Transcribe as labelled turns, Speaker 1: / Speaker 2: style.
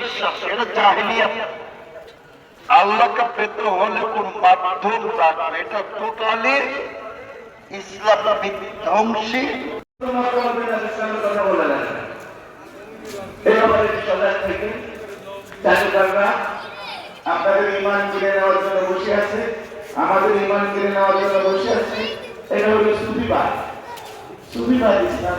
Speaker 1: বিশ্বাস, এটা জাহিলিয়াত। আল্লাহকে পেতে হলে কোন মাধ্যম লাগবে? এটা টোটালি ইসলাম বিধ্বংসী।
Speaker 2: আপনাদের ইমান কিনে নেওয়ার জন্য বসে আছে। আমাদের ইমান কিনে নেওয়ার জন্য বসে আছে। এটা হলো সুবিবাদ সুবিবাদ ইসলাম।